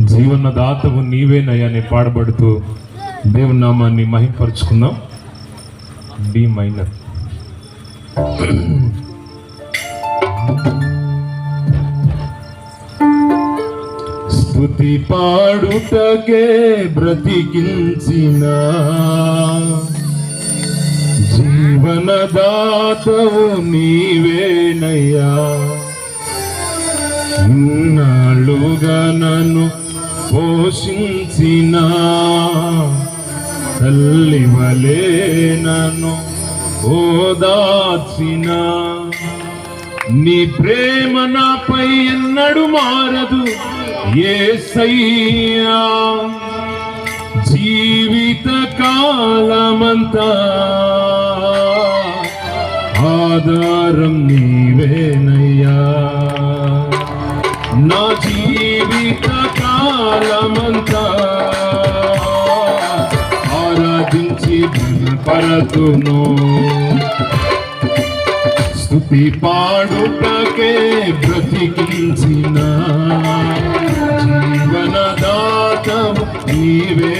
జీవనదాతవు నీవేనయ్యని పాడబడుతూ దేవుని నామాన్ని మహింపరుచుకుందాం. D minor స్థుతి పాడుటకే బ్రతికించిన. జీవనదాతవు నీవేనయ్యా. ఇన్నాళ్ళుగా నన్ను పోషించిన తల్లి వలే నన్ను ఓదార్చిన. నీ ప్రేమ నాపై ఎన్నడు మారదు ఏసయ్యా. జీవిత కాలమంతా ఆధారం నీవేనయ్యా. నా జీవిత కాలమంతా ఆరాధించి పరతును. స్థుతి పాడుటకే బ్రతికించిన జీవనదాతము నీవే.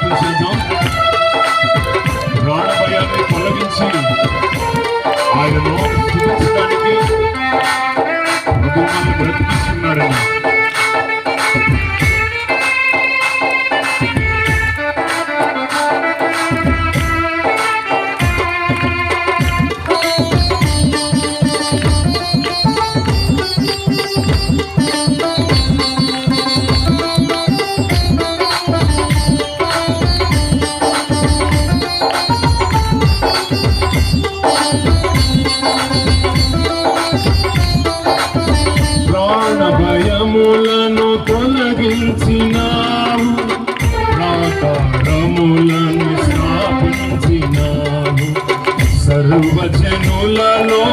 Deus, ప్రాణ భయములను తొలగించినావు. ప్రాకారములను స్థాపించినావు. సర్వజనులలో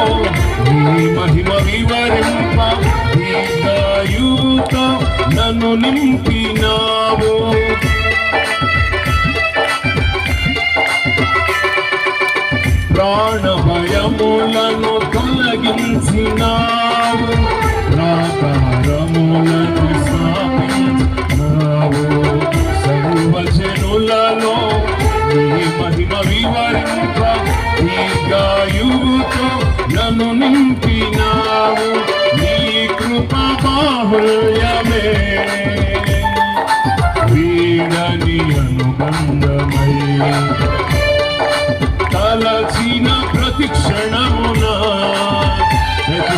నీ మహిమ వివరింప దీర్ఘాయుతో నన్ను నింపినావు. ప్రాణ భయములను తొలగించినావు. ప్రాకారములను స్థాపించినావు. సర్వజనులలో నీ మహిమ వివరింప దీర్ఘాయువుతో నన్ను నింపినావు. నీ కృప బాహుల్యమే. వీడని అనుబంధమై ప్రతి క్షణమున రేపు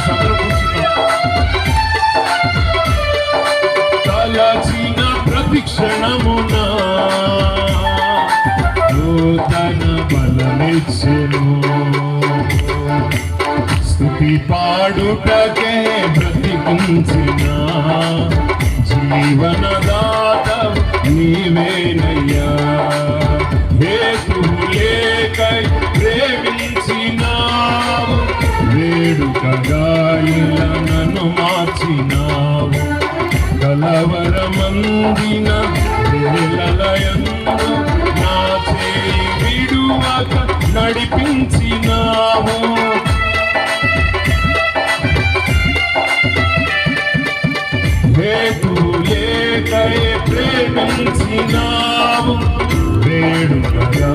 తలచిన ప్రతి క్షణమున నూతన బలమిచ్చును స్థుతి పాడుటకే బ్రతికించిన జీవనదాత నీవేనయ్యా. పరమందిన వేళలయందు నా చేయి విడువక నడిపించినావు. హేతువు లేకై ప్రేమించినావు. వేడుకగా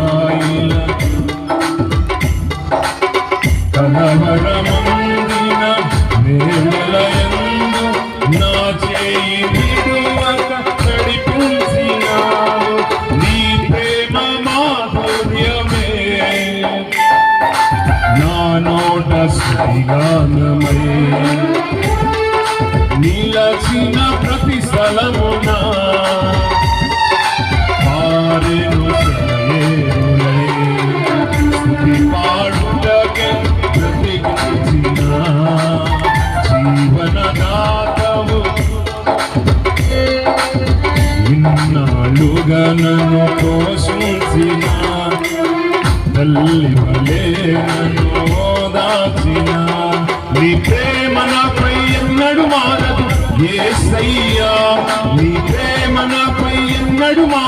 నిలచిన ప్రతి స్థలమున. పారెను సెలయేరులై పాడుటకే జీవనదాతవు ఇన్నాళ్ళుగా నన్ను పోషించిన తల్లి వలే నన్ను దాచిన నీ ప్రే ఏ సయ్యా నీ ప్రేమ నాపై ఎన్నడు మా